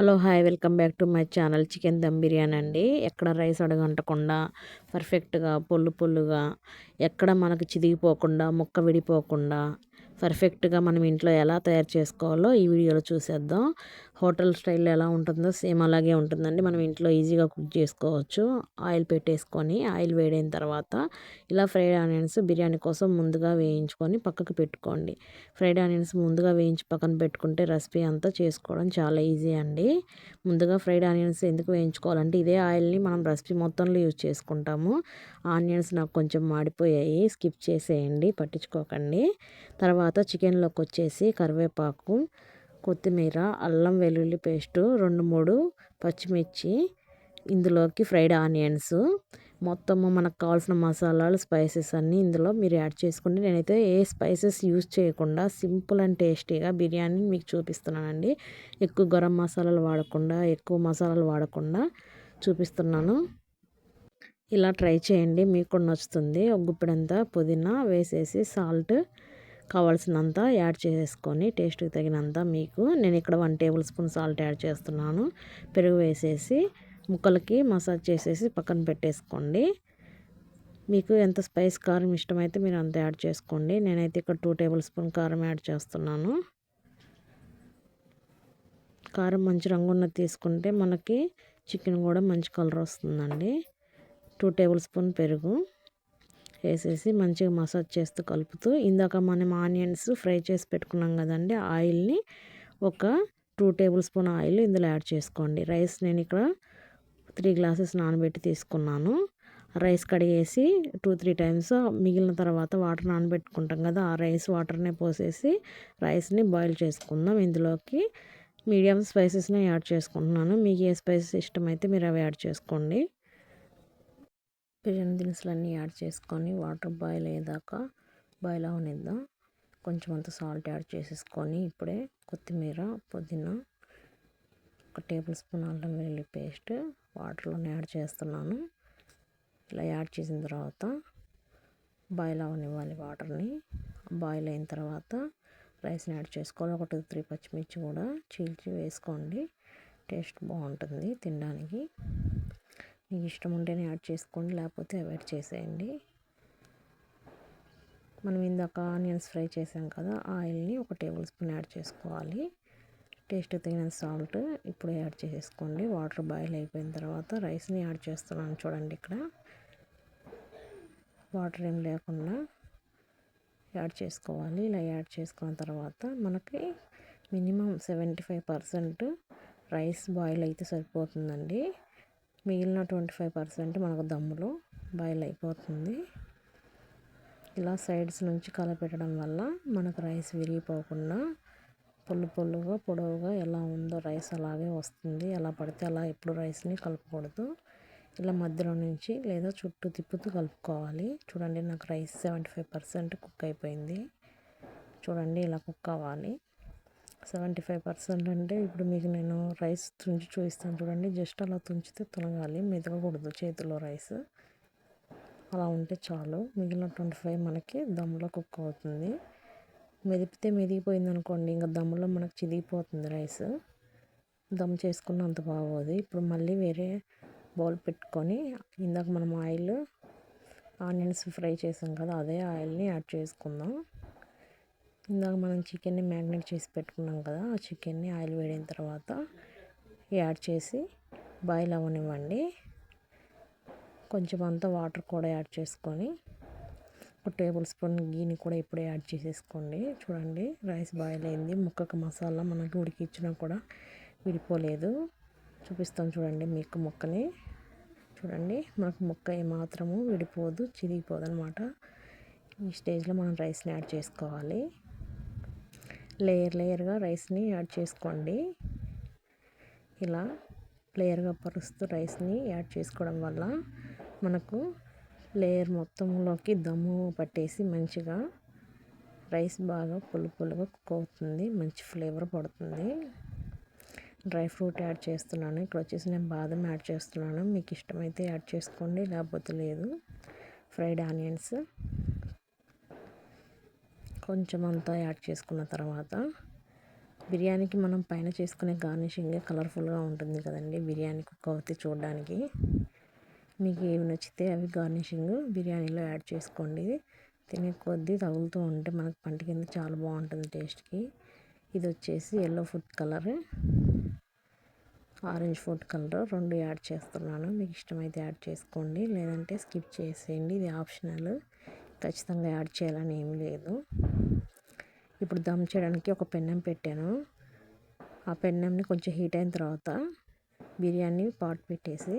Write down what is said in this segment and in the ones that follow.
Hello hi welcome back to my channel chicken dum biryani అండి. ఎక్కడ rice అడగంటకుండా పర్ఫెక్ట్గా పొల్లు పొల్లుగా ఎక్కడ మనకు చిదిగిపోకుండా ముక్క విడిపోకుండా పర్ఫెక్ట్గా మనం ఇంట్లో ఎలా తయారు చేసుకోవాలో ఈ వీడియోలో చూసేద్దాం. హోటల్ స్టైల్లో ఎలా ఉంటుందో సేమ్ అలాగే ఉంటుందండి. మనం ఇంట్లో ఈజీగా కుక్ చేసుకోవచ్చు. ఆయిల్ పెట్టేసుకొని ఆయిల్ వేడైన తర్వాత ఇలా ఫ్రైడ్ ఆనియన్స్ బిర్యానీ కోసం ముందుగా వేయించుకొని పక్కకు పెట్టుకోండి. ఫ్రైడ్ ఆనియన్స్ ముందుగా వేయించి పక్కన పెట్టుకుంటే రెసిపీ అంతా చేసుకోవడం చాలా ఈజీ అండి. ముందుగా ఫ్రైడ్ ఆనియన్స్ ఎందుకు వేయించుకోవాలంటే ఇదే ఆయిల్ని మనం రెసిపీ మొత్తంలో యూజ్ చేసుకుంటాము. ఆనియన్స్ నాకు కొంచెం మాడిపోయాయి స్కిప్ చేసేయండి పట్టించుకోకండి. తర్వాత చికెన్లోకి వచ్చేసి కరివేపాకు కొత్తిమీర అల్లం వెల్లుల్లి పేస్టు రెండు మూడు పచ్చిమిర్చి ఇందులోకి ఫ్రైడ్ ఆనియన్స్. మొత్తము మనకు కావాల్సిన మసాలాలు స్పైసెస్ అన్నీ ఇందులో మీరు యాడ్ చేసుకుంటే నేనైతే ఏ స్పైసెస్ యూజ్ చేయకుండా సింపుల్ అండ్ టేస్టీగా బిర్యానీ మీకు చూపిస్తున్నానండి. ఎక్కువ గరం మసాలాలు వాడకుండా ఎక్కువ మసాలాలు వాడకుండా చూపిస్తున్నాను. ఇలా ట్రై చేయండి మీకు నచ్చుతుంది. ఒక గుప్పిడంతా పుదీనా వేసేసి సాల్ట్ కావాల్సినంత యాడ్ చేసుకొని టేస్ట్కి తగినంత మీకు నేను ఇక్కడ one table spoon salt add చేస్తున్నాను. పెరుగు వేసేసి ముక్కలకి మసాజ్ చేసేసి పక్కన పెట్టేసుకోండి. మీకు ఎంత స్పైస్ కారం ఇష్టమైతే మీరు అంత యాడ్ చేసుకోండి. నేనైతే ఇక్కడ టూ టేబుల్ స్పూన్ కారం యాడ్ చేస్తున్నాను. కారం మంచి రంగు ఉన్నది తీసుకుంటే మనకి చికెన్ కూడా మంచి కలర్ వస్తుందండి. టూ టేబుల్ స్పూన్ పెరుగు. వేసేసి మంచిగా మసాజ్ చేస్తూ కలుపుతూ ఇందాక మనం ఆనియన్స్ ఫ్రై చేసి పెట్టుకున్నాం కదండి ఆయిల్ని ఒక టూ టేబుల్ స్పూన్ ఆయిల్ ఇందులో యాడ్ చేసుకోండి. రైస్ నేను ఇక్కడ త్రీ గ్లాసెస్ నానబెట్టి తీసుకున్నాను. రైస్ కడిగేసి టూ త్రీ టైమ్స్ మిగిలిన తర్వాత వాటర్ నానబెట్టుకుంటాం కదా ఆ రైస్ వాటర్నే పోసేసి రైస్ని బాయిల్ చేసుకుందాం. ఇందులోకి మీడియం స్పైసెస్ని యాడ్ చేసుకుంటున్నాను. మీకు ఏ స్పైసెస్ ఇష్టమైతే మీరు అవి యాడ్ చేసుకోండి. బిర్యానీ దినుసులన్నీ యాడ్ చేసుకొని వాటర్ బాయిల్ అయ్యేదాకా బాయిల్ అవనిద్దాం. కొంచెం అంత సాల్ట్ యాడ్ చేసేసుకొని ఇప్పుడే కొత్తిమీర పుదీనా ఒక టేబుల్ స్పూన్ అల్లం వెల్లుల్లి పేస్ట్ వాటర్లోనే యాడ్ చేస్తున్నాను. ఇలా యాడ్ చేసిన తర్వాత బాయిల్ అవనివ్వాలి వాటర్ని. బాయిల్ అయిన తర్వాత రైస్ని యాడ్ చేసుకోవాలి. ఒక టూ త్రీ పచ్చిమిర్చి కూడా చీల్చి వేసుకోండి. టేస్ట్ బాగుంటుంది తినడానికి. మీకు ఇష్టం ఉంటేనే యాడ్ చేసుకోండి లేకపోతే అవాయిడ్ చేసేయండి. మనం ఇందాక ఆనియన్స్ ఫ్రై చేసాం కదా ఆయిల్ని ఒక టేబుల్ స్పూన్ యాడ్ చేసుకోవాలి. టేస్ట్ తగిన సాల్ట్ ఇప్పుడు యాడ్ చేసేసుకోండి వాటర్ బాయిల్ అయిపోయిన తర్వాత రైస్ని యాడ్ చేస్తున్నాను చూడండి ఇక్కడ. వాటర్ ఏం లేకుండా యాడ్ చేసుకోవాలి. ఇలా యాడ్ చేసుకున్న తర్వాత మనకి minimum seventy five percent rice boil అయితే సరిపోతుందండి. మిగిలిన ట్వంటీ ఫైవ్ పర్సెంట్ మనకు దమ్ములో బాయిల్ అయిపోతుంది. ఇలా సైడ్స్ నుంచి కలపెట్టడం వల్ల మనకు రైస్ విరిగిపోకుండా పొల్లు పొల్లుగా పొడవుగా ఎలా ఉందో రైస్ అలాగే వస్తుంది. ఎలా పడితే అలా ఎప్పుడు రైస్ని కలపకూడదు. ఇలా మధ్యలో నుంచి లేదా చుట్టూ తిప్పుతూ కలుపుకోవాలి. చూడండి నాకు rice seventy five percent cook అయిపోయింది. చూడండి ఇలా కుక్ అవ్వాలి. సెవెంటీ ఫైవ్ పర్సెంట్ అంటే ఇప్పుడు మీకు నేను రైస్ తుంచి చూపిస్తాను చూడండి. జస్ట్ అలా తుంచితే తొలగాలి మెదగకూడదు చేతిలో రైస్. అలా ఉంటే చాలు. మిగిలిన ట్వంటీ ఫైవ్ మనకి దమ్ములో కుక్ అవుతుంది. మెదిపితే మెదిగిపోయింది అనుకోండి ఇంకా దమ్ములో మనకు చిదిగిపోతుంది రైస్. దమ్ చేసుకున్న అంత బాగోదు. ఇప్పుడు మళ్ళీ వేరే బౌల్ పెట్టుకొని ఇందాక మనం ఆయిల్ ఆనియన్స్ ఫ్రై చేసాం కదా అదే ఆయిల్ని యాడ్ చేసుకుందాం. ఇందాక మనం చికెన్ని మ్యాగ్నేట్ చేసి పెట్టుకున్నాం కదా ఆ చికెన్ని ఆయిల్ వేడిన తర్వాత యాడ్ చేసి బాయిల్ అవ్వనివ్వండి కొంచెం అంతా వాటర్ కూడా యాడ్ చేసుకొని ఒక టేబుల్ స్పూన్ గీని కూడా ఇప్పుడే యాడ్ చేసేసుకోండి. చూడండి రైస్ బాయిల్ అయింది. ముక్కకు మసాలా మనకి ఉడికిచ్చినా కూడా విడిపోలేదు. చూపిస్తాం చూడండి మీకు ముక్కని. చూడండి మనకు ముక్క ఏమాత్రము విడిపోదు చిరిగిపోదు అనమాట ఈ స్టేజ్లో మనం రైస్ని యాడ్ చేసుకోవాలి. లేయర్ లేయర్గా రైస్ని యాడ్ చేసుకోండి. ఇలా లేయర్గా పరుస్తూ రైస్ని యాడ్ చేసుకోవడం వల్ల మనకు లేయర్ మొత్తంలోకి దమ్ము పట్టేసి మంచిగా రైస్ బాగా పులు పులుగా కుక్ అవుతుంది మంచి ఫ్లేవర్ పడుతుంది. డ్రై ఫ్రూట్ యాడ్ చేస్తున్నాను. ఇక్కడ వచ్చేసి నేను బాదం యాడ్ చేస్తున్నాను. మీకు ఇష్టమైతే యాడ్ చేసుకోండి లేకపోతే లేదు. ఫ్రైడ్ ఆనియన్స్ కొంచెం అంతా యాడ్ చేసుకున్న తర్వాత బిర్యానీకి మనం పైన చేసుకునే గార్నిషింగ్ కలర్ఫుల్గా ఉంటుంది కదండి బిర్యానీ కుక్ అవుతే చూడడానికి. మీకు ఏవి నచ్చితే అవి గార్నిషింగ్ బిర్యానీలో యాడ్ చేసుకోండి. తినే కొద్దీ తగులుతూ ఉంటే మనకు పంట కింద చాలా బాగుంటుంది టేస్ట్కి. ఇది వచ్చేసి yellow food colour orange food colour రెండు యాడ్ చేస్తున్నాను. మీకు ఇష్టమైతే యాడ్ చేసుకోండి. లేదంటే స్కిప్ చేసేయండి. ఇది ఆప్షనల్. ఖచ్చితంగా యాడ్ చేయాలని ఏమీ లేదు. ఇప్పుడు దమ్ చేయడానికి ఒక పెన్నం పెట్టాను. ఆ పెన్నంని కొంచెం హీట్ అయిన తర్వాత బిర్యానీ పాట్ పెట్టేసి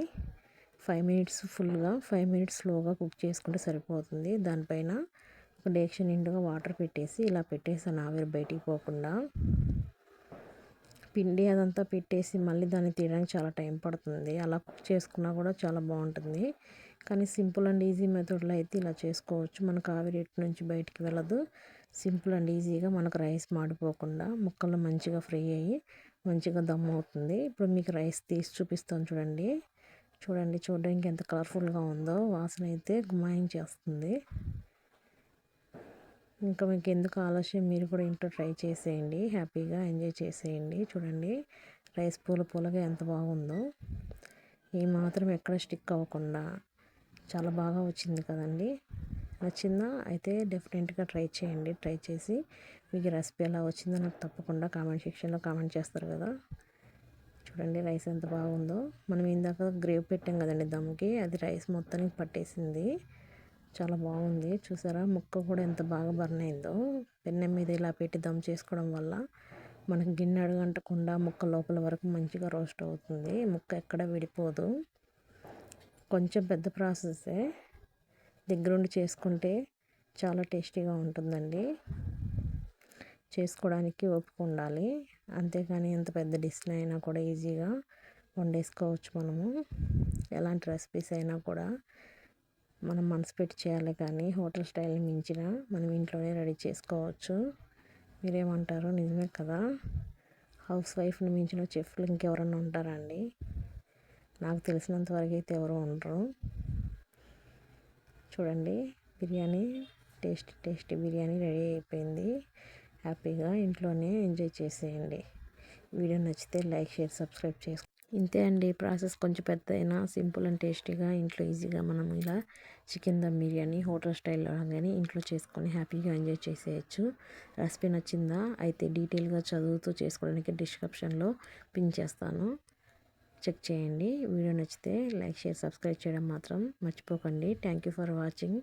ఫైవ్ మినిట్స్ ఫుల్గా ఫైవ్ మినిట్స్ స్లోగా కుక్ చేసుకుంటే సరిపోతుంది. దానిపైన ఒక డేక్షన్ నిండుగా వాటర్ పెట్టేసి ఇలా పెట్టేసాను ఆవిరి బయటికి పోకుండా పిండి అదంతా పెట్టేసి మళ్ళీ దాన్ని తీయడానికి చాలా టైం పడుతుంది. అలా కుక్ చేసుకున్నా కూడా చాలా బాగుంటుంది. కానీ సింపుల్ అండ్ ఈజీ మెథడ్లో అయితే ఇలా చేసుకోవచ్చు. మనకు ఆవిరి ఎటు నుంచి బయటికి వెళ్ళదు. సింపుల్ అండ్ ఈజీగా మనకు రైస్ మాడిపోకుండా ముక్కలు మంచిగా ఫ్రై అయ్యి మంచిగా దమ్ అవుతుంది. ఇప్పుడు మీకు రైస్ తీసి చూపిస్తాను చూడండి. చూడండి చూడడానికి ఎంత కలర్ఫుల్గా ఉందో. వాసన అయితే గుమాయించేస్తుంది ఇంకా మీకు ఎందుకు ఆలస్యం మీరు కూడా ఇంట్లో ట్రై చేసేయండి. హ్యాపీగా ఎంజాయ్ చేసేయండి. చూడండి రైస్ పూల పూలగా ఎంత బాగుందో. ఈ మాత్రం ఎక్కడ స్టిక్ అవ్వకుండా చాలా బాగా వచ్చింది కదండి. నచ్చిందా? అయితే డెఫినెట్గా ట్రై చేయండి. ట్రై చేసి మీకు రెసిపీ ఎలా వచ్చిందో నాకు తప్పకుండా కామెంట్ సెక్షన్లో కామెంట్ చేస్తారు కదా. చూడండి రైస్ ఎంత బాగుందో. మనం ఇందాక గ్రేవ్ పెట్టాం కదండి దమ్కి. అది రైస్ మొత్తానికి పట్టేసింది. చాలా బాగుంది. చూసారా? ముక్క కూడా ఎంత బాగా బర్న్ అయిందో. పెన్నె మీద ఇలా పెట్టి దమ్ చేసుకోవడం వల్ల మనకి గిన్నె అడగంటకుండా ముక్క లోపల వరకు మంచిగా రోస్ట్ అవుతుంది. ముక్క ఎక్కడ విడిపోదు. కొంచెం పెద్ద ప్రాసెసే. దగ్గరుండి చేసుకుంటే చాలా టేస్టీగా ఉంటుందండి. చేసుకోవడానికి ఓపిక ఉండాలి. అంతేకాని ఎంత పెద్ద డిష్ని అయినా కూడా ఈజీగా వండేసుకోవచ్చు మనము. ఎలాంటి రెసిపీస్ అయినా కూడా మనం మనసు పెట్టి చేయాలి కానీ హోటల్ స్టైల్ని మించిన మనం ఇంట్లోనే రెడీ చేసుకోవచ్చు. మీరేమంటారు నిజమే కదా. హౌస్ వైఫ్ని మించిన చెఫ్లు ఇంకెవరన్నా ఉంటారా అండి? నాకు తెలిసినంత వరకు అయితే ఎవరు ఉండరు. చూడండి biryani tasty tasty biryani ready అయిపోయింది. హ్యాపీగా ఇంట్లోనే ఎంజాయ్ చేసేయండి. వీడియో నచ్చితే లైక్ షేర్ సబ్స్క్రైబ్ చేసుకో. ఇంతే అండి ప్రాసెస్ కొంచెం పెద్ద అయినా సింపుల్ అండ్ టేస్టీగా ఇంట్లో ఈజీగా మనం ఇలా చికెన్ దమ్ బిర్యానీ హోటల్ స్టైల్లో కానీ ఇంట్లో చేసుకొని హ్యాపీగా ఎంజాయ్ చేసేయచ్చు. రెసిపీ నచ్చిందా? అయితే డీటెయిల్గా చదువుతూ చేసుకోవడానికి డిస్క్రిప్షన్లో పిన్ చేస్తాను. చెక్ చేయండి. వీడియో నచ్చితే లైక్ షేర్ సబ్స్క్రైబ్ చేయడం మాత్రం మర్చిపోకండి. Thank you for watching.